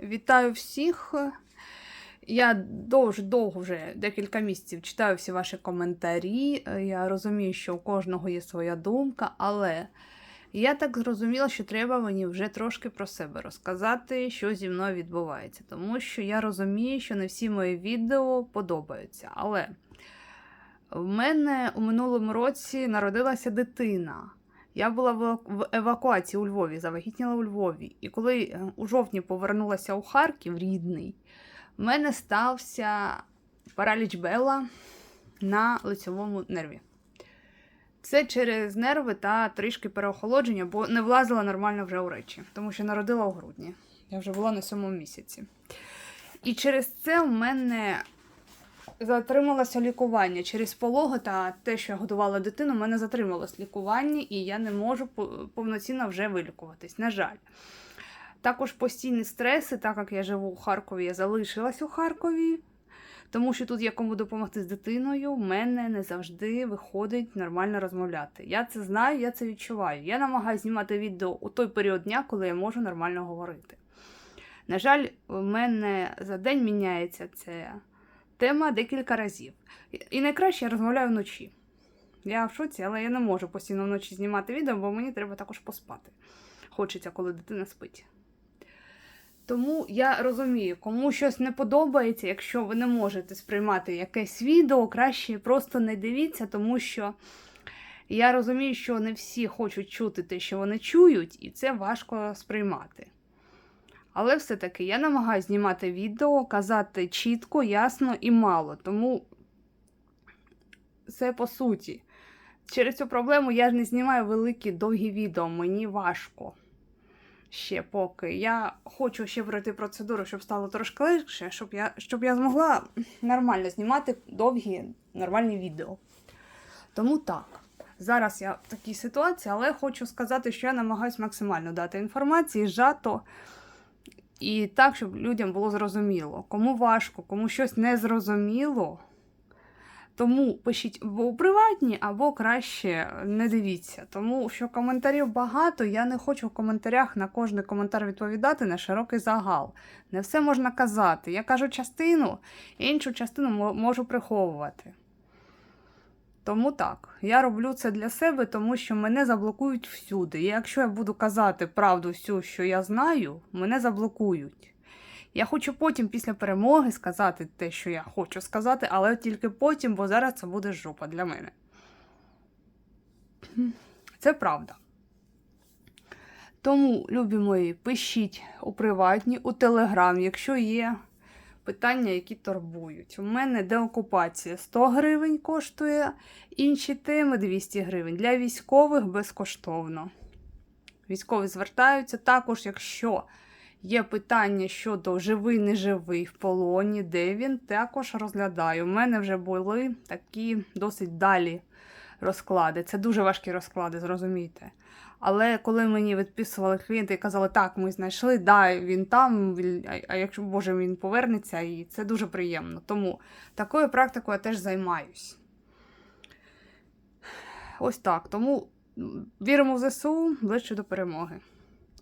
Вітаю всіх. Я дуже довго вже декілька місяців читаю всі ваші коментарі. Я розумію, що у кожного є своя думка, але я так зрозуміла, що треба мені вже трошки про себе розказати, що зі мною відбувається. Тому що я розумію, що не всі мої відео подобаються. Але в мене у минулому році народилася дитина. Я була в евакуації у Львові, завагітніла у Львові. І коли е, у жовтні повернулася у Харків рідний, в мене стався параліч Бела на лицьовому нерві. Це через нерви та трішки переохолодження, бо не влазила нормально вже у речі, тому що народила у грудні. Я вже була на сьомому місяці. І через це в мене затрималося лікування. Через пологи та те, що я годувала дитину, мене затрималось лікування, і я не можу повноцінно вже вилікуватись. На жаль. Також постійні стреси, так як я живу у Харкові, я залишилась у Харкові, тому що тут є кому допомогти з дитиною, в мене не завжди виходить нормально розмовляти. Я це знаю, я це відчуваю. Я намагаюся знімати відео у той період дня, коли я можу нормально говорити. На жаль, в мене за день міняється ця тема декілька разів. І- найкраще я розмовляю вночі. Я в шоці, але я не можу постійно вночі знімати відео, бо мені треба також поспати. Хочеться, коли дитина спить. Тому я розумію, кому щось не подобається, якщо ви не можете сприймати якесь відео, краще просто не дивіться, тому що я розумію, що не всі хочуть чути те, що вони чують, і це важко сприймати. Але все-таки я намагаюся знімати відео, казати чітко, ясно і мало. Тому це по суті. Через цю проблему я ж не знімаю великі довгі відео, мені важко ще поки. Я хочу ще пройти процедуру, щоб стало трошки легше, щоб я, щоб я змогла нормально знімати довгі нормальні відео. Тому так. Зараз я в такій ситуації, але хочу сказати, що я намагаюся максимально дати інформації, зжато і так, щоб людям було зрозуміло. Кому важко, кому щось не зрозуміло. Тому пишіть або у приватні, або краще не дивіться. Тому що коментарів багато, я не хочу в коментарях на кожний коментар відповідати на широкий загал. Не все можна казати. Я кажу частину, іншу частину можу приховувати. Тому так, я роблю це для себе, тому що мене заблокують всюди. І якщо я буду казати правду всю, що я знаю, мене заблокують. Я хочу потім, після перемоги, сказати те, що я хочу сказати, але тільки потім, бо зараз це буде жопа для мене. Це правда. Тому, любі мої, пишіть у приватні, у телеграм, якщо є питання, які турбують. У мене деокупація 100 гривень коштує, інші теми 200 гривень. Для військових безкоштовно. Військові звертаються також, якщо є питання щодо живий, не живий в полоні, де він, також розглядаю. У мене вже були такі досить далі розклади. Це дуже важкі розклади, зрозумійте. Але коли мені відписували клієнти і казали, так, ми знайшли, да, він там, а- якщо Боже він повернеться, і це дуже приємно. Тому такою практикою я теж займаюсь. Ось так. Тому віримо в ЗСУ ближче до перемоги.